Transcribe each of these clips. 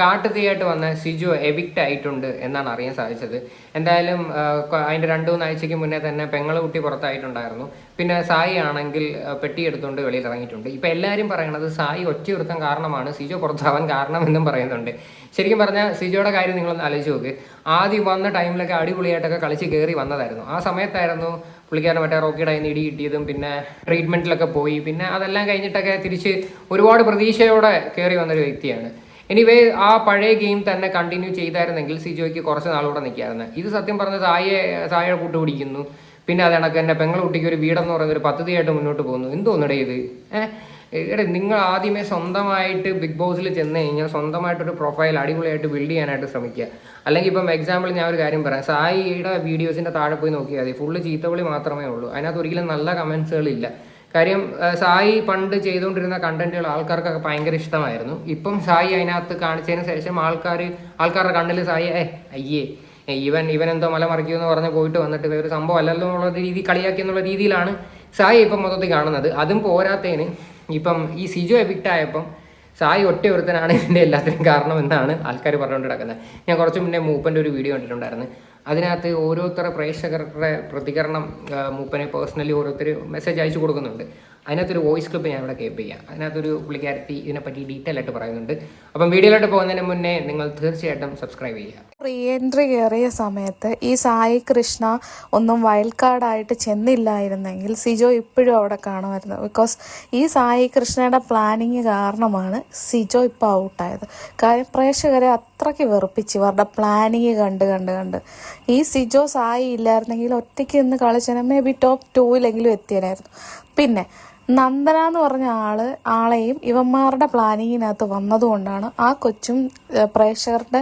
കാട്ടുതീയായിട്ട് വന്ന സിജു എവിക്റ്റ് ആയിട്ടുണ്ട് എന്നാണ് അറിയാൻ സാധിച്ചത്. എന്തായാലും അതിന്റെ രണ്ട് മൂന്ന് ആഴ്ചയ്ക്ക് മുന്നേ തന്നെ പെങ്ങൾ കുട്ടി പുറത്തായിട്ടുണ്ടായിരുന്നു. പിന്നെ സായി ആണെങ്കിൽ പെട്ടിയെടുത്തുകൊണ്ട് വെളിയിൽ ഇറങ്ങിയിട്ടുണ്ട്. ഇപ്പൊ എല്ലാവരും പറയണത് സായി ഒറ്റയൊരുത്തം കാരണമാണ് സിജു പുറത്താവാൻ കാരണം എന്നും പറയുന്നുണ്ട്. ശരിക്കും പറഞ്ഞാൽ സിജോയുടെ കാര്യം നിങ്ങളൊന്ന് ആലോചിച്ച് നോക്ക്. ആദ്യം വന്ന ടൈമിലൊക്കെ അടിപൊളിയായിട്ടൊക്കെ കളിച്ച് കയറി വന്നതായിരുന്നു. ആ സമയത്തായിരുന്നു പുള്ളിക്കാരൻ മറ്റേ റോക്കിയുടെ അതിന് ഇടി കിട്ടിയതും പിന്നെ ട്രീറ്റ്മെന്റിലൊക്കെ പോയി. പിന്നെ അതെല്ലാം കഴിഞ്ഞിട്ടൊക്കെ തിരിച്ച് ഒരുപാട് പ്രതീക്ഷയോടെ കയറി വന്നൊരു വ്യക്തിയാണ്. എനിവേ ആ പഴയ ഗെയിം തന്നെ കണ്ടിന്യൂ ചെയ്തായിരുന്നെങ്കിൽ സിജോയ്ക്ക് കുറച്ച് നാളുകൂടെ നിൽക്കായിരുന്നു. ഇത് സത്യം പറഞ്ഞ സായെ സായെ കൂട്ടുപിടിക്കുന്നു പിന്നെ അത് കണക്ക് തന്നെ പെങ്ങൾ കുട്ടിക്ക് ഒരു വീടെന്ന് പറയുന്ന ഒരു പദ്ധതിയായിട്ട് മുന്നോട്ട് പോകുന്നു. എന്തോന്നിടേ ഇത്? ഏഹ് എടേ നിങ്ങൾ ആദ്യമേ സ്വന്തമായിട്ട് ബിഗ് ബോസിൽ ചെന്ന് കഴിഞ്ഞാൽ സ്വന്തമായിട്ടൊരു പ്രൊഫൈൽ അടിപൊളിയായിട്ട് ബിൽഡ് ചെയ്യാനായിട്ട് ശ്രമിക്കുക. അല്ലെങ്കിൽ ഇപ്പം എക്സാമ്പിൾ ഞാൻ ഒരു കാര്യം പറയാം. സായിയുടെ വീഡിയോസിന്റെ താഴെ പോയി നോക്കിയാൽ മതി. ഫുള്ള് ചീത്തവിളി മാത്രമേ ഉള്ളൂ. അതിനകത്ത് ഒരിക്കലും നല്ല കമന്റ്സുകളില്ല കാര്യം സായി പണ്ട് ചെയ്തുകൊണ്ടിരുന്ന കണ്ടന്റുകൾ ആൾക്കാർക്കൊക്കെ ഭയങ്കര ഇഷ്ടമായിരുന്നു. ഇപ്പം സായി അതിനകത്ത് കാണിച്ചതിന് ശേഷം ആൾക്കാർ ആൾക്കാരുടെ കണ്ണിൽ സായി ഏ അയ്യേ ഇവൻ ഇവൻ എന്തോ മല എന്ന് പറഞ്ഞ് പോയിട്ട് വന്നിട്ട് ഒരു സംഭവം അല്ലല്ലോ എന്നുള്ള രീതി കളിയാക്കി എന്നുള്ള രീതിയിലാണ് സായി ഇപ്പം മൊത്തത്തിൽ കാണുന്നത്. അതും പോരാത്തതിന് ഇപ്പം ഈ സിജു എവിക്റ്റ് ആയപ്പം സായി ഒറ്റ ഒരുത്തനാണ് ഇതിന്റെ എല്ലാത്തിനും കാരണം എന്നാണ് ആൾക്കാർ പറഞ്ഞുകൊണ്ട് കിടക്കുന്നത് ഞാൻ കുറച്ച് മുന്നേ മൂപ്പന്റെ ഒരു വീഡിയോ കണ്ടിട്ടുണ്ടായിരുന്നു. അതിനകത്ത് ഓരോരുത്തരുടെ പ്രേക്ഷകരുടെ പ്രതികരണം മൂപ്പനെ പേഴ്സണലി ഓരോരുത്തർ മെസ്സേജ് അയച്ചു കൊടുക്കുന്നുണ്ട്. അതിനകത്തൊരു വോയിസ് ക്ലിപ്പ് ഞാൻ ഇവിടെ കേൾപ്പിക്കാം അതിനകത്തൊരു പുള്ളിക്കാരത്തി ഇതിനെപ്പറ്റി ഡീറ്റെയിൽ ആയിട്ട് പറയുന്നുണ്ട്. അപ്പം വീഡിയോയിലോട്ട് പോകുന്നതിന് മുന്നേ നിങ്ങൾ തീർച്ചയായിട്ടും സബ്സ്ക്രൈബ് ചെയ്യുക. റീ എൻട്രി കയറിയ സമയത്ത് ഈ സായി കൃഷ്ണ ഒന്നും വൈൽഡ് കാർഡായിട്ട് ചെന്നില്ലായിരുന്നെങ്കിൽ സിജോ ഇപ്പോഴും അവിടെ കാണുമായിരുന്നു. ബിക്കോസ് ഈ സായി കൃഷ്ണയുടെ പ്ലാനിങ് കാരണമാണ് സിജോ ഇപ്പോൾ ഔട്ടായത് കാര്യം പ്രേക്ഷകരെ അത്രയ്ക്ക് വെറുപ്പിച്ച് ഇവരുടെ പ്ലാനിങ് കണ്ട് കണ്ട് കണ്ട്. ഈ സിജോ സായി ഇല്ലായിരുന്നെങ്കിൽ ഒറ്റയ്ക്ക് നിന്ന് കളിച്ചാൽ മേ ബി ടോപ്പ് ടൂവിലെങ്കിലും എത്തിയനായിരുന്നു. പിന്നെ നന്ദന എന്ന് പറഞ്ഞ ആൾ ആളെയും ഇവന്മാരുടെ പ്ലാനിങ്ങിനകത്ത് വന്നതുകൊണ്ടാണ് ആ കൊച്ചും പ്രേക്ഷകരുടെ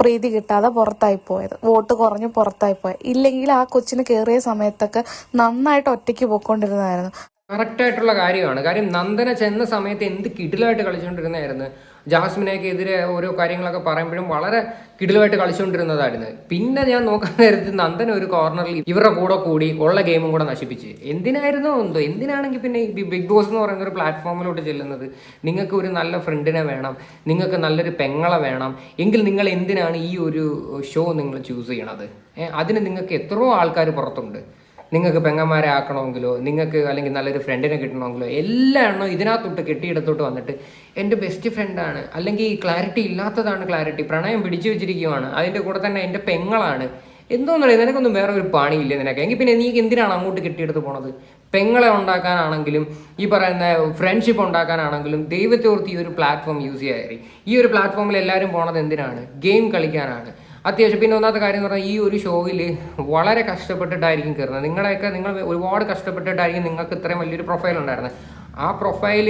പ്രീതി കിട്ടാതെ പുറത്തായി പോയത്. വോട്ട് കുറഞ്ഞ് പുറത്തായി പോയത് ഇല്ലെങ്കിൽ ആ കൊച്ചിന് കയറിയ സമയത്തൊക്കെ നന്നായിട്ട് ഒറ്റയ്ക്ക് പോയിക്കൊണ്ടിരുന്നതായിരുന്നു കറക്റ്റ് ആയിട്ടുള്ള കാര്യമാണ്. കാര്യം നന്ദന ചെന്ന സമയത്ത് എന്ത് കിടിലായിട്ട് കളിച്ചുകൊണ്ടിരുന്നതായിരുന്നു ജാസ്മിനെയൊക്കെ എതിരെ ഓരോ കാര്യങ്ങളൊക്കെ പറയുമ്പോഴും വളരെ കിടിലുമായിട്ട് കളിച്ചുകൊണ്ടിരുന്നതായിരുന്നു. പിന്നെ ഞാൻ നോക്കാൻ നേരത്ത് നന്ദൻ ഒരു കോർണറിൽ ഇവരുടെ കൂടെ കൂടി ഉള്ള ഗെയിമും കൂടെ നശിപ്പിച്ച്. എന്തിനായിരുന്നോ എന്തോ? എന്തിനാണെങ്കിൽ പിന്നെ ഈ ബിഗ് ബോസ് എന്ന് പറയുന്ന ഒരു പ്ലാറ്റ്ഫോമിലോട്ട് ചെല്ലുന്നത്? നിങ്ങൾക്ക് ഒരു നല്ല ഫ്രണ്ടിനെ വേണം. നിങ്ങൾക്ക് നല്ലൊരു പെങ്ങളെ വേണം. എങ്കിൽ നിങ്ങൾ എന്തിനാണ് ഈ ഒരു ഷോ നിങ്ങൾ ചൂസ് ചെയ്യണത്? അതിന് നിങ്ങൾക്ക് എത്രയോ ആൾക്കാർ പുറത്തുണ്ട്. നിങ്ങൾക്ക് പെങ്ങന്മാരെ ആക്കണമെങ്കിലോ നിങ്ങൾക്ക് അല്ലെങ്കിൽ നല്ലൊരു ഫ്രണ്ടിനെ കിട്ടണമെങ്കിലോ എല്ലാ എണ്ണവും ഇതിനകത്തോട്ട് കെട്ടിയിടത്തോട്ട് വന്നിട്ട് എന്റെ ബെസ്റ്റ് ഫ്രണ്ടാണ് അല്ലെങ്കിൽ ക്ലാരിറ്റി ഇല്ലാത്തതാണ് ക്ലാരിറ്റി പ്രണയം പിടിച്ചു വെച്ചിരിക്കുവാണ്. അതിന്റെ കൂടെ തന്നെ എന്റെ പെങ്ങളാണ്. എന്തോന്നറിയാം? നിനക്കൊന്നും വേറെ ഒരു പണിയില്ല നിനക്ക്. എങ്കിൽ പിന്നെ നീക്ക് എന്തിനാണ് അങ്ങോട്ട് കെട്ടിയെടുത്ത് പോണത്? പെങ്ങളെ ഉണ്ടാക്കാനാണെങ്കിലും ഈ പറയുന്ന ഫ്രണ്ട്ഷിപ്പ് ഉണ്ടാക്കാനാണെങ്കിലും ദൈവത്തോർത്ത് ഈ ഒരു പ്ലാറ്റ്ഫോം യൂസ് ചെയ്യാറി ഈ ഒരു പ്ലാറ്റ്ഫോമിൽ എല്ലാവരും പോണത് എന്തിനാണ്? ഗെയിം കളിക്കാനാണ്. അത്യാവശ്യം പിന്നെ ഒന്നാമത്തെ കാര്യം എന്ന് പറഞ്ഞാൽ ഈ ഒരു ഷോയിൽ വളരെ കഷ്ടപ്പെട്ടിട്ടായിരിക്കും കയറുന്നത്. നിങ്ങളെയൊക്കെ നിങ്ങൾ ഒരുപാട് കഷ്ടപ്പെട്ടിട്ടായിരിക്കും നിങ്ങൾക്ക് ഇത്രയും വലിയൊരു പ്രൊഫൈൽ ഉണ്ടായിരുന്നത്. ആ പ്രൊഫൈൽ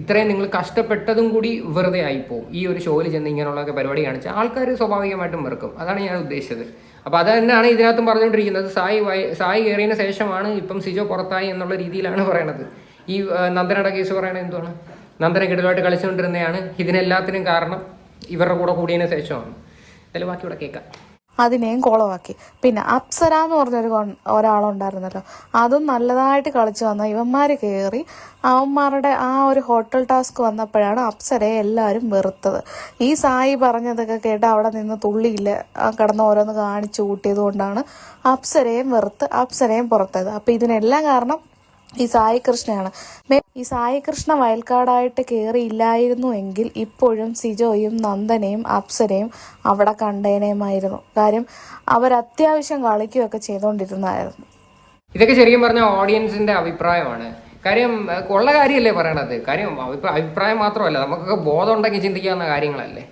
ഇത്രയും നിങ്ങൾ കഷ്ടപ്പെട്ടതും കൂടി വെറുതെ ആയിപ്പോവും. ഈ ഒരു ഷോയിൽ ചെന്ന് ഇങ്ങനെയുള്ളതൊക്കെ പരിപാടി കാണിച്ചാൽ ആൾക്കാർ സ്വാഭാവികമായിട്ടും വെറുക്കും. അതാണ് ഞാൻ ഉദ്ദേശിച്ചത്. അപ്പോൾ അത് തന്നെയാണ് ഇതിനകത്തും പറഞ്ഞുകൊണ്ടിരിക്കുന്നത്. സായി സായി കയറിയതിന് ശേഷമാണ് ഇപ്പം സിജോ പുറത്തായി എന്നുള്ള രീതിയിലാണ് പറയണത്. ഈ നന്ദനയുടെ കേസ് പറയണത് എന്തുവാണ്? നന്ദന കിടലായിട്ട് കളിച്ചുകൊണ്ടിരുന്നതാണ് ഇതിനെല്ലാത്തിനും കാരണം ഇവരുടെ കൂടെ കൂടിയതിന് ശേഷമാണ്. ബാക്കി ഇവിടെ കേൾക്കാം. അതിനെയും കോളമാക്കി. പിന്നെ അപ്സര എന്ന് പറഞ്ഞൊരു ഒരാളുണ്ടായിരുന്നല്ലോ. അതും നല്ലതായിട്ട് കളിച്ചു വന്ന ഇവന്മാർ കയറി അവന്മാരുടെ ആ ഒരു ഹോട്ടൽ ടാസ്ക് വന്നപ്പോഴാണ് അപ്സരയെ എല്ലാവരും വെറുത്തത്. ഈ സായി പറഞ്ഞതൊക്കെ കേട്ട് അവിടെ നിന്ന് തുള്ളിയില്ല കിടന്ന് ഓരോന്ന് കാണിച്ചു കൂട്ടിയത് കൊണ്ടാണ് അപ്സരയും വെറുത്ത് അപ്സരയും പുറത്തത് അപ്പം ഇതിനെല്ലാം കാരണം ഈ സായി കൃഷ്ണയാണ് ഈ സായി കൃഷ്ണ വയൽക്കാടായിട്ട് കയറിയില്ലായിരുന്നു എങ്കിൽ ഇപ്പോഴും സിജോയും നന്ദനയും അപ്സരയും അവിടെ കണ്ടേനേമായിരുന്നു കാര്യം അവർ അത്യാവശ്യം കളിക്കുകയൊക്കെ ചെയ്തുകൊണ്ടിരുന്നായിരുന്നു ഇതൊക്കെ ശരിക്കും പറഞ്ഞ ഓഡിയൻസിന്റെ അഭിപ്രായമാണ്. കാര്യം ഉള്ള കാര്യമല്ലേ പറയണത്? കാര്യം അഭിപ്രായം മാത്രമല്ല നമുക്കൊക്കെ ബോധം ഉണ്ടെങ്കിൽ ചിന്തിക്കാവുന്ന കാര്യങ്ങളല്ലേ.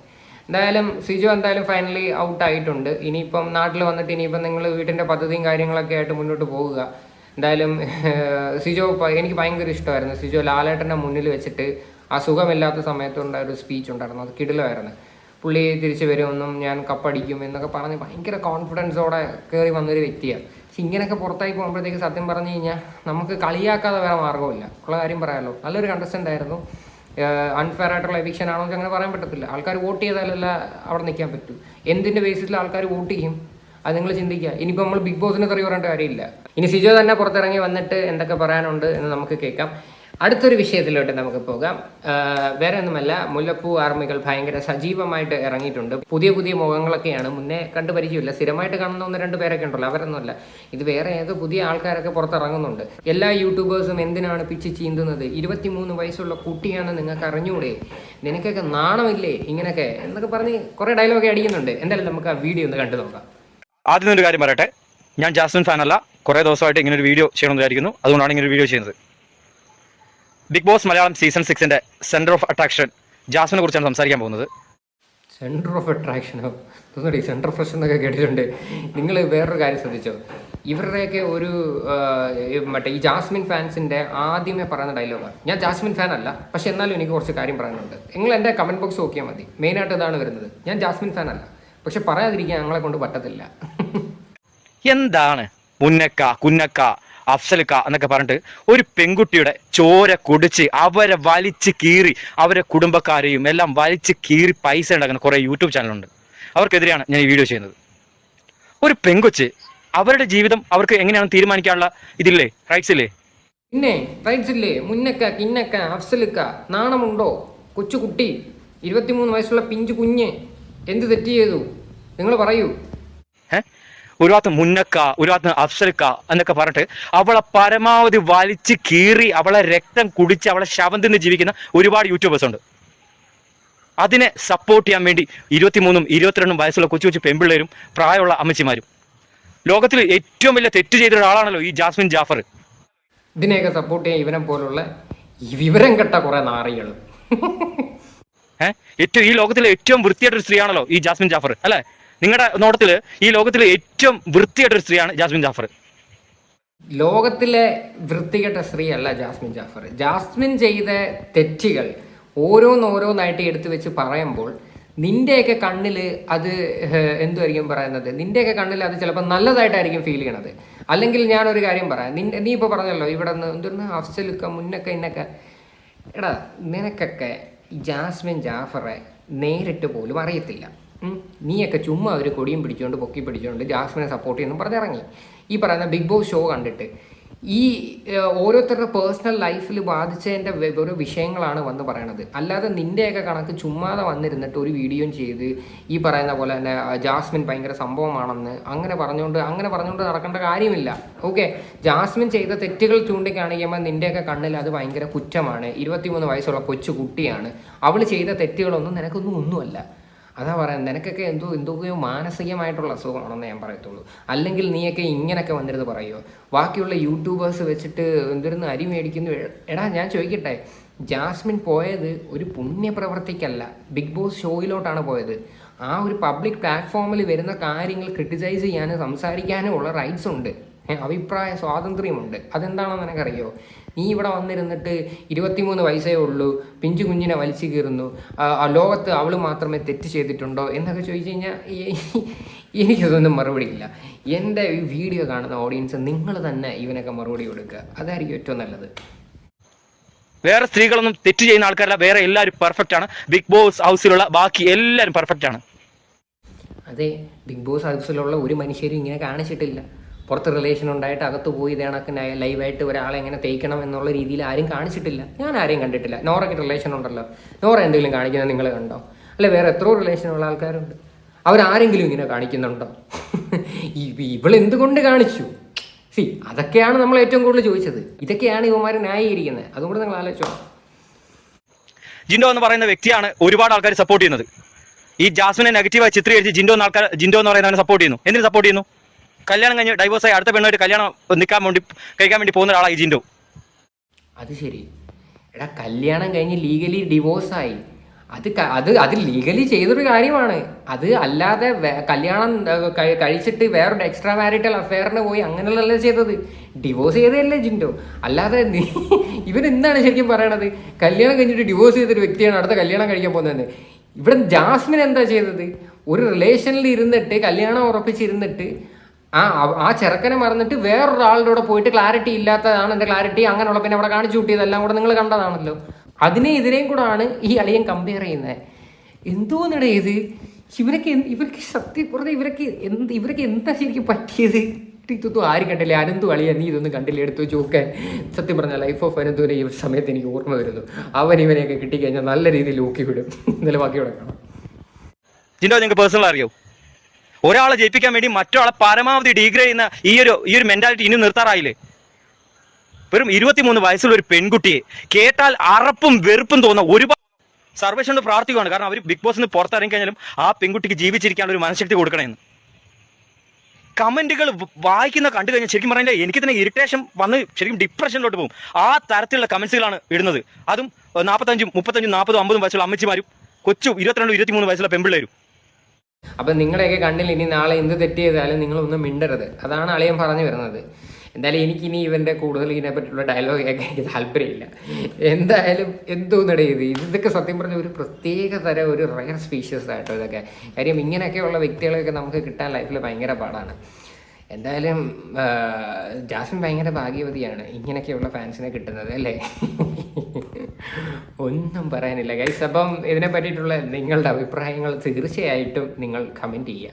എന്തായാലും സിജു എന്തായാലും ഫൈനലി ഔട്ടായിട്ടുണ്ട് ഇനിയിപ്പം നാട്ടിൽ വന്നിട്ട് ഇനിയിപ്പം നിങ്ങൾ വീട്ടിന്റെ പദ്ധതിയും കാര്യങ്ങളൊക്കെ ആയിട്ട് മുന്നോട്ട് പോവുക എന്തായാലും സിജോ എനിക്ക് ഭയങ്കര ഇഷ്ടമായിരുന്നു. സിജോ ലാലേട്ടന്റെ മുന്നിൽ വെച്ചിട്ട് ആ സുഖമില്ലാത്ത സമയത്തുണ്ടായ ഒരു സ്പീച്ച് ഉണ്ടായിരുന്നു. അത് കിടിലമായിരുന്നു. പുള്ളി തിരിച്ചു വരുമെന്നും ഞാൻ കപ്പടിക്കും എന്നൊക്കെ പറഞ്ഞ് ഭയങ്കര കോൺഫിഡൻസോടെ കയറി വന്നൊരു വ്യക്തിയാണ്. പക്ഷെ ഇങ്ങനെയൊക്കെ പുറത്തായി പോകുമ്പോഴത്തേക്ക് സത്യം പറഞ്ഞു കഴിഞ്ഞാൽ നമുക്ക് കളിയാക്കാതെ വേറെ മാർഗമില്ല ഉള്ള കാര്യം പറയാമല്ലോ നല്ലൊരു കണ്ടസ്റ്റന്റ് ആയിരുന്നു. അൺഫെയർ ആയിട്ടുള്ള എവിക്ഷൻ ആണോ അങ്ങനെ പറയാൻ പറ്റത്തില്ല. ആൾക്കാർ വോട്ട് ചെയ്താലല്ല അവിടെ നിൽക്കാൻ പറ്റൂ. എന്തിന്റെ ബേസിസിൽ ആൾക്കാർ വോട്ട് ചെയ്യും? അത് നിങ്ങൾ ചിന്തിക്കുക. ഇനിയിപ്പോൾ നമ്മൾ ബിഗ് ബോസിനെ തെറി പറയേണ്ട കാര്യമില്ല. ഇനി സിജോ തന്നെ പുറത്തിറങ്ങി വന്നിട്ട് എന്തൊക്കെ പറയാനുണ്ട് എന്ന് നമുക്ക് കേൾക്കാം. അടുത്തൊരു വിഷയത്തിലോട്ട് നമുക്ക് പോകാം. വേറെ ഒന്നുമല്ല മുല്ലപ്പൂ ആർമികൾ ഭയങ്കര സജീവമായിട്ട് ഇറങ്ങിയിട്ടുണ്ട്. പുതിയ പുതിയ മുഖങ്ങളൊക്കെയാണ് മുന്നേ കണ്ടു പരിചയമില്ല. സ്ഥിരമായിട്ട് കാണുന്ന ഒന്ന് രണ്ട് പേരൊക്കെ ഉണ്ടല്ലോ അവരൊന്നുമല്ല. ഇത് വേറെ ഏതോ പുതിയ ആൾക്കാരൊക്കെ പുറത്തിറങ്ങുന്നുണ്ട്. എല്ലാ യൂട്യൂബേഴ്സും എന്തിനാണ് പിച്ച് ചീന്തുന്നത്? ഇരുപത്തിമൂന്ന് വയസ്സുള്ള കുട്ടിയാണ് നിങ്ങൾക്ക് അറിഞ്ഞൂടെ? നിനക്കൊക്കെ നാണമില്ലേ ഇങ്ങനെയൊക്കെ? എന്നൊക്കെ പറഞ്ഞ് കുറേ ഡയലോഗൊക്കെ അടിക്കുന്നുണ്ട്. എന്തായാലും നമുക്ക് ആ വീഡിയോ ഒന്ന് കണ്ടു നോക്കാം. ആദ്യം ഒരു കാര്യം പറയട്ടെ. ഞാൻ ജാസ്മിൻ ഫാൻ അല്ല കുറേ ദിവസമായിട്ട് ഇങ്ങനെ ഒരു വീഡിയോ ചെയ്യണമെന്ന് വിചാരിക്കുന്നു. അതുകൊണ്ടാണ് ഇങ്ങനെ ഒരു വീഡിയോ ചെയ്യുന്നത്. ബിഗ് ബോസ് മലയാളം സീസൺ സിക്സിന്റെ സെന്റർ ഓഫ് അട്രാക്ഷൻ ജാസ്മിനെ കുറിച്ചാണ് സംസാരിക്കാൻ പോകുന്നത്. സെന്റർ ഓഫ് അട്രാക്ഷനോ തോന്നുന്നു സെന്റർ ഫ്രഷ് എന്നൊക്കെ കേട്ടിട്ടുണ്ട്. നിങ്ങൾ വേറൊരു കാര്യം ശ്രദ്ധിച്ചോ? ഇവരുടെയൊക്കെ ഒരു മറ്റേ ഈ ജാസ്മിൻ ഫാൻസിന്റെ ആദ്യമേ പറയുന്ന ഡയലോഗാണ് ഞാൻ ജാസ്മിൻ ഫാൻ അല്ല പക്ഷെ എന്നാലും എനിക്ക് കുറച്ച് കാര്യം പറയാനുണ്ട്. നിങ്ങൾ എന്റെ കമന്റ് ബോക്സ് നോക്കിയാൽ മതി. മെയിനായിട്ട് ഇതാണ് വരുന്നത്. ഞാൻ ജാസ്മിൻ ഫാൻ അല്ല പക്ഷെ പറയാതിരിക്കാൻ ഞങ്ങളെ കൊണ്ട് പറ്റത്തില്ല. എന്താണ് മുന്നക്ക കുന്നക്ക അഫ്സൽക്ക എന്നൊക്കെ പറഞ്ഞിട്ട് ഒരു പെൺകുട്ടിയുടെ ചോര കുടിച്ച് അവരെ വലിച്ച് കീറി അവരെ കുടുംബക്കാരെയും എല്ലാം വലിച്ച് കീറി പൈസ ഉണ്ടാക്കുന്ന കുറേ യൂട്യൂബ് ചാനലുണ്ട്. അവർക്കെതിരെയാണ് ഞാൻ ഈ വീഡിയോ ചെയ്യുന്നത്. ഒരു പെങ്കൊച്ച് അവരുടെ ജീവിതം അവർക്ക് എങ്ങനെയാണ് തീരുമാനിക്കാനുള്ള ഇതില്ലേ? റൈറ്റ്സ് ഇല്ലേ? പിന്നെ റൈറ്റ്സ് ഇല്ലേ? മുന്നക്ക കിന്നക്ക അഫ്സലുക്ക നാണമുണ്ടോ? കൊച്ചുകുട്ടി ഇരുപത്തിമൂന്ന് വയസ്സുള്ള പിഞ്ചു കുഞ്ഞ്. എന്ത് തെറ്റ് ചെയ്തു? നിങ്ങൾ പറയൂ. ഒരു ഭാഗത്ത് മുന്നക്ക ഒരു ഭാഗത്ത് അഫ്സൽക്ക എന്നൊക്കെ പറഞ്ഞിട്ട് അവളെ പരമാവധി വലിച്ച് കീറി അവളെ രക്തം കുടിച്ച് അവളെ ശവം തിന്ന് ജീവിക്കുന്ന ഒരുപാട് യൂട്യൂബേഴ്സ് ഉണ്ട്. അതിനെ സപ്പോർട്ട് ചെയ്യാൻ വേണ്ടി ഇരുപത്തിമൂന്നും ഇരുപത്തിരണ്ടും വയസ്സുള്ള കൊച്ചു കൊച്ചു പെൺപിള്ളേരും പ്രായമുള്ള അമ്മച്ചിമാരും. ലോകത്തിൽ ഏറ്റവും വലിയ തെറ്റ് ചെയ്ത ഒരാളാണല്ലോ ഈ ജാസ്മിൻ ജാഫർ. ഇതിനെയൊക്കെ സപ്പോർട്ട് ചെയ്യാൻ ഇവനെ പോലുള്ള വിവരം കെട്ട കുറെ നാറികൾ. ഏറ്റവും ഈ ലോകത്തിലെ ഏറ്റവും വൃത്തിയായിട്ടൊരു സ്ത്രീയാണല്ലോ ഈ ജാസ്മിൻ ജാഫർ അല്ലേ? നിങ്ങളുടെ നോട്ടത്തിൽ ഈ ലോകത്തിലെ ഏറ്റവും വൃത്തിയായിട്ടൊരു സ്ത്രീയാണ് ജാസ്മിൻ ജാഫർ. ലോകത്തിലെ വൃത്തികെട്ട സ്ത്രീ അല്ല ജാസ്മിൻ ജാഫർ. ജാസ്മിൻ ചെയ്ത തെറ്റുകൾ ഓരോന്നോരോന്നായിട്ട് എടുത്തു വെച്ച് പറയുമ്പോൾ നിന്റെയൊക്കെ കണ്ണിൽ അത് എന്തുമായിരിക്കും പറയുന്നത്? നിന്റെയൊക്കെ കണ്ണിൽ അത് ചിലപ്പോൾ നല്ലതായിട്ടായിരിക്കും ഫീൽ ചെയ്യണത്. അല്ലെങ്കിൽ ഞാനൊരു കാര്യം പറയാം. നിന്റെ നീ ഇപ്പോൾ പറഞ്ഞല്ലോ ഇവിടെ നിന്ന് എന്തൊന്ന് അഫ്സലുക്ക മുന്നൊക്കെ ഇന്നൊക്കെ. എടാ നിനക്കൊക്കെ ജാസ്മിൻ ജാഫറെ നേരിട്ട് പോലും അറിയത്തില്ല. നീയൊക്കെ ചുമ്മാ ഒരു കൊടിയും പിടിച്ചുകൊണ്ട് പൊക്കി പിടിച്ചുകൊണ്ട് ജാസ്മിനെ സപ്പോർട്ട് ചെയ്യുന്നു പറഞ്ഞിറങ്ങി. ഈ പറയുന്ന ബിഗ് ബോസ് ഷോ കണ്ടിട്ട് ഈ ഓരോരുത്തരുടെ പേഴ്സണൽ ലൈഫിൽ ബാധിച്ചതിന്റെ ഓരോ വിഷയങ്ങളാണ് വന്ന് പറയണത്. അല്ലാതെ നിന്റെയൊക്കെ കണക്ക് ചുമ്മാതെ വന്നിരുന്നിട്ട് ഒരു വീഡിയോയും ചെയ്ത് ഈ പറയുന്ന പോലെ തന്നെ ജാസ്മിൻ ഭയങ്കര സംഭവമാണെന്ന് അങ്ങനെ പറഞ്ഞുകൊണ്ട് അങ്ങനെ പറഞ്ഞുകൊണ്ട് നടക്കേണ്ട കാര്യമില്ല. ഓക്കെ? ജാസ്മിൻ ചെയ്ത തെറ്റുകൾ ചൂണ്ടിക്കാണിക്കുമ്പോൾ നിന്റെയൊക്കെ കണ്ണിൽ അത് ഭയങ്കര കുറ്റമാണ്. ഇരുപത്തിമൂന്ന് വയസ്സുള്ള കൊച്ചു കുട്ടിയാണ്. അവൾ ചെയ്ത തെറ്റുകളൊന്നും നിനക്കൊന്നും ഒന്നുമല്ല. അതാ പറയാൻ നിനക്കൊക്കെ എന്തോ എന്തൊക്കെയോ മാനസികമായിട്ടുള്ള അസുഖമാണെന്ന് ഞാൻ പറയത്തുള്ളൂ. അല്ലെങ്കിൽ നീയൊക്കെ ഇങ്ങനെയൊക്കെ വന്നിരുന്ന് പറയുമോ ബാക്കിയുള്ള യൂട്യൂബേഴ്സ് വെച്ചിട്ട് എന്തിരുന്ന് അരി മേടിക്കുന്നു? എടാ ഞാൻ ചോദിക്കട്ടെ. ജാസ്മിൻ പോയത് ഒരു പുണ്യപ്രവർത്തിക്കല്ല. ബിഗ് ബോസ് ഷോയിലോട്ടാണ് പോയത്. ആ ഒരു പബ്ലിക് പ്ലാറ്റ്ഫോമിൽ വരുന്ന കാര്യങ്ങൾ ക്രിട്ടിസൈസ് ചെയ്യാനും സംസാരിക്കാനും ഉള്ള റൈറ്റ്സ് ഉണ്ട്. അഭിപ്രായ സ്വാതന്ത്ര്യമുണ്ട്. അതെന്താണെന്ന് നിനക്കറിയോ? നീ ഇവിടെ വന്നിരുന്നിട്ട് ഇരുപത്തിമൂന്ന് വയസ്സേ ഉള്ളൂ. പിഞ്ചു കുഞ്ഞിനെ വലിച്ചു കീറുന്നു. ആ, ലോകത്ത് അവൾ മാത്രമേ തെറ്റ് ചെയ്തിട്ടുണ്ടോ എന്നൊക്കെ ചോദിച്ചു കഴിഞ്ഞാൽ എനിക്കതൊന്നും മറുപടിയില്ല. എന്റെ ഈ വീഡിയോ കാണുന്ന ഓഡിയൻസ് നിങ്ങൾ തന്നെ ഇവനൊക്കെ മറുപടി കൊടുക്കുക. അതായിരിക്കും ഏറ്റവും നല്ലത്. വേറെ സ്ത്രീകളൊന്നും തെറ്റ് ചെയ്യുന്ന ആൾക്കാരല്ല. വേറെ എല്ലാവരും പെർഫെക്റ്റ് ആണ്. ബിഗ് ബോസ് ഹൗസിലുള്ള ബാക്കി എല്ലാവരും പെർഫെക്റ്റ് ആണ്. അതെ ബിഗ് ബോസ് ഹൗസിലുള്ള ഒരു മനുഷ്യരും ഇങ്ങനെ കാണിച്ചിട്ടില്ല. പുറത്ത് റിലേഷൻ ഉണ്ടായിട്ട് അകത്ത് പോയി ഇതേ ലൈവായിട്ട് ഒരാളെ എങ്ങനെ തേക്കണം എന്നുള്ള രീതിയിൽ ആരും കാണിച്ചിട്ടില്ല. ഞാൻ ആരെയും കണ്ടിട്ടില്ല. നോറയ്ക്ക് റിലേഷൻ ഉണ്ടല്ലോ. നോറ എന്തെങ്കിലും കാണിക്കുന്നത് നിങ്ങൾ കണ്ടോ? അല്ലെ വേറെ എത്രയോ റിലേഷനുള്ള ആൾക്കാരുണ്ട്. അവരാരെങ്കിലും ഇങ്ങനെ കാണിക്കുന്നുണ്ടോ? ഇവളെന്തുകൊണ്ട് കാണിച്ചു? സി അതൊക്കെയാണ് നമ്മൾ ഏറ്റവും കൂടുതൽ ചോദിച്ചത്. ഇതൊക്കെയാണ് ഇവന്മാർ ന്യായീകരിക്കുന്നത്. അതുകൊണ്ട് നിങ്ങൾ ആലോചിച്ചോ ജിൻഡോ എന്ന് പറയുന്ന വ്യക്തിയാണ് ഒരുപാട് ആൾക്കാർ സപ്പോർട്ട് ചെയ്യുന്നത്. ഈ ജാസ്മിനെ നെഗറ്റീവായി ചിത്രീകരിച്ച് ജിൻഡോ എന്ന ആൾക്കാർ ജിൻഡോ എന്ന് പറയുന്നവനെ സപ്പോർട്ട് ചെയ്യുന്നു. എന്തിനു സപ്പോർട്ട് ചെയ്യുന്നു? കല്യാണം കഴിഞ്ഞ് ഡൈവോഴ്സ് ആയി അടുത്ത പെണ്ണായിട്ട് കല്യാണം നിൽക്കാൻ വേണ്ടി കഴിക്കാൻ വേണ്ടി പോകുന്ന ഒരാളായി ജിൻഡോ. അത് ശരി. എടാ കല്യാണം കഴിഞ്ഞ് ലീഗലി ഡിവോഴ്സായി അത് അത് അത് ലീഗലി ചെയ്തൊരു കാര്യമാണ്. അത് അല്ലാതെ കല്യാണം കഴിച്ചിട്ട് വേറൊരു എക്സ്ട്രാ മാരിറ്റൽ അഫെയറിന് പോയി അങ്ങനെയുള്ള ചെയ്തത്. ഡിവോഴ്സ് ചെയ്തതല്ലേ ജിൻഡോ. അല്ലാതെ ഇവൻ എന്താണ് ശരിക്കും പറയണത്? കല്യാണം കഴിഞ്ഞിട്ട് ഡിവോഴ്സ് ചെയ്തൊരു വ്യക്തിയാണ് അടുത്ത കല്യാണം കഴിക്കാൻ പോകുന്നത് ഇവിടെ ജാസ്മിൻ എന്താ ചെയ്തത്? ഒരു റിലേഷനിൽ ഇരുന്നിട്ട് കല്യാണം ഉറപ്പിച്ചിരുന്നിട്ട് ആ ആ ചെറുക്കനെ മറന്നിട്ട് വേറൊരാളുടെ കൂടെ പോയിട്ട് ക്ലാരിറ്റി ഇല്ലാത്തതാണ് എന്റെ ക്ലാരിറ്റി അങ്ങനെയുള്ള പിന്നെ അവിടെ കാണിച്ചു കൂട്ടിയതെല്ലാം കൂടെ നിങ്ങൾ കണ്ടതാണല്ലോ. അതിനെ ഇതിനെയും ആണ് ഈ അളിയൻ കമ്പയർ ചെയ്യുന്നത് എന്തോന്നിട ഇത്? ഇവരൊക്കെ ഇവർക്ക് സത്യം പറഞ്ഞാൽ ഇവരൊക്കെ എന്ത് ഇവരൊക്കെ എന്താ ശരിക്കും പറ്റിയത്? ഇതൊന്നും ആരും കണ്ടില്ല. അനന്തു അളിയ നീ ഇതൊന്നും കണ്ടില്ല. എടുത്തു വെച്ച് നോക്കാൻ സത്യം പറഞ്ഞാൽ ലൈഫ് ഓഫ് അനന്തുവിനെ ഈ സമയത്ത് എനിക്ക് ഓർമ്മ വരുന്നു. അവൻ ഇവനെയൊക്കെ കിട്ടിക്കഴിഞ്ഞാൽ നല്ല രീതിയിൽ ഊക്കി വിടും. ഇന്നലെ ബാക്കി കാണാം. പേഴ്സണൽ അറിയോ? ഒരാളെ ജയിപ്പിക്കാൻ വേണ്ടി മറ്റൊരാളെ പരമാവധി ഡിഗ്രേ ചെയ്യുന്ന ഈ ഒരു ഈ ഒരു മെന്റാലിറ്റി ഇനി നിർത്താറായില്ലേ? വെറും ഇരുപത്തിമൂന്ന് വയസ്സുള്ള ഒരു പെൺകുട്ടിയെ കേട്ടാൽ അറപ്പും വെറുപ്പും തോന്നുന്ന ഒരുപാട് സർവേഷനോട് പ്രാർത്ഥിക്കുകയാണ് കാരണം അവർ ബിഗ് ബോസിൽ നിന്ന് പുറത്തിറങ്ങി കഴിഞ്ഞാലും ആ പെൺകുട്ടിക്ക് ജീവിച്ചിരിക്കാനുള്ള ഒരു മനഃശക്തി കൊടുക്കണമെന്ന് കമന്റുകൾ വായിക്കുന്ന കണ്ടു കഴിഞ്ഞാൽ ശരിക്കും പറഞ്ഞാൽ എനിക്ക് തന്നെ ഇറിറ്റേഷൻ വന്ന് ശരിക്കും ഡിപ്രഷനിലോട്ട് പോകും. ആ തരത്തിലുള്ള കമന്റ്സുകളാണ് ഇടുന്നത്. അതും നാൽപ്പത്തഞ്ചും മുപ്പത്തഞ്ചും നാൽപ്പതും അമ്പതും വയസ്സുള്ള അമ്മച്ചിമാരും കൊച്ചു ഇരുപത്തിരണ്ടും ഇരുപത്തിമൂന്ന് വയസ്സുള്ള പെമ്പിള്ളേരും അപ്പം നിങ്ങളുടെയൊക്കെ കണ്ണിൽ ഇനി നാളെ എന്ത് തെറ്റ് ചെയ്താലും നിങ്ങളൊന്നും മിണ്ടരുത്. അതാണ് അളിയൻ പറഞ്ഞു വരുന്നത്. എന്തായാലും എനിക്കിനി ഇവന്റെ കൂടുതൽ ഇതിനെ പറ്റിയുള്ള ഡയലോഗ് കേൾക്കാൻ എനിക്ക് താല്പര്യമില്ല. എന്തായാലും എന്തോ ഇത്? ഇതൊക്കെ സത്യം പറഞ്ഞ ഒരു പ്രത്യേക തരം ഒരു റയർ സ്പീഷ്യസ് ആയിട്ടോ ഇതൊക്കെ. കാര്യം ഇങ്ങനെയൊക്കെയുള്ള വ്യക്തികളെയൊക്കെ നമുക്ക് കിട്ടാൻ ലൈഫിൽ ഭയങ്കര പാടാണ്. എന്തായാലും ജാസ്മിൻ ഭയങ്കര ഭാഗ്യവതിയാണ്. ഇങ്ങനെയൊക്കെയുള്ള ഫാൻസിനെ കിട്ടുന്നത് അല്ലേ? ഒന്നും പറയാനില്ല. ഗൈസ് അപ്പം ഇതിനെ പറ്റിയിട്ടുള്ള നിങ്ങളുടെ അഭിപ്രായങ്ങൾ തീർച്ചയായിട്ടും നിങ്ങൾ കമന്റ് ചെയ്യുക.